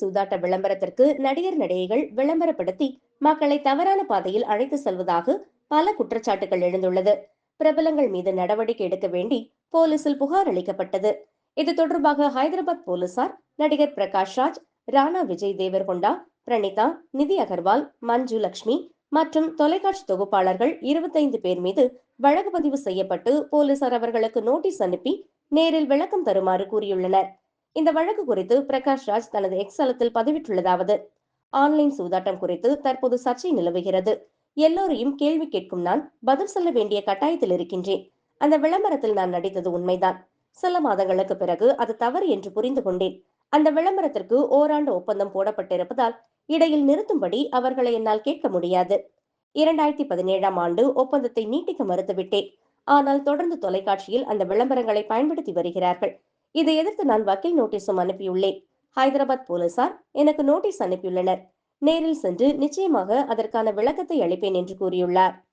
சூதாட்ட விளம்பரத்திற்கு நடிகர் நடிகைகள் விளம்பரப்படுத்தி மக்களை தவறான பாதையில் அழைத்து செல்வதாக பல குற்றச்சாட்டுகள் எழுந்துள்ளது. பிரபலங்கள் மீது நடவடிக்கை எடுக்க வேண்டி போலீசில் புகார் அளிக்கப்பட்டது. இது தொடர்பாக ஹைதராபாத் போலீசார் நடிகர் பிரகாஷ் ராஜ் ராணா விஜய் தேவர்கொண்டா பிரணிதா நிதி அகர்வால் மஞ்சு லட்சுமி மற்றும் தொலைக்காட்சி தொகுப்பாளர்கள் இருபத்தைந்து பேர் மீது வழக்கு பதிவு செய்யப்பட்டு போலீசார் அவர்களுக்கு நோட்டீஸ் அனுப்பி நேரில் விளக்கம் தருமாறு கூறியுள்ளனர். இந்த வழக்கு குறித்து பிரகாஷ் ராஜ் தனது எக்ஸலத்தில் பதிவிட்டுள்ளதாவது. ஆன்லைன் சூதாட்டம் குறித்து தற்போது சர்ச்சை நிலவுகிறது. எல்லோரையும் கேள்வி கேட்கும் நான் பதில் சொல்ல வேண்டிய கட்டாயத்தில் இருக்கின்றேன். அந்த விளம்பரத்தில் நான் நடித்தது உண்மைதான். சில மாதங்களுக்கு பிறகு அது தவறு என்று புரிந்து கொண்டேன். அந்த விளம்பரத்திற்கு ஓராண்டு ஒப்பந்தம் போடப்பட்டிருப்பதால் இடையில் நிறுத்தும்படி அவர்களை என்னால் கேட்க முடியாது. இரண்டாயிரத்தி பதினேழாம் ஆண்டு ஒப்பந்தத்தை நீட்டிக்க மறுத்துவிட்டேன். ஆனால் தொடர்ந்து தொலைக்காட்சியில் அந்த விளம்பரங்களை பயன்படுத்தி வருகிறார்கள். இதை எதிர்த்து நான் வக்கீல் நோட்டீஸும் அனுப்பியுள்ளேன். ஹைதராபாத் போலீசார் எனக்கு நோட்டீஸ் அனுப்பியுள்ளனர். நேரில் சென்று நிச்சயமாக அதற்கான விளக்கத்தை அளிப்பேன் என்று கூறியுள்ளார்.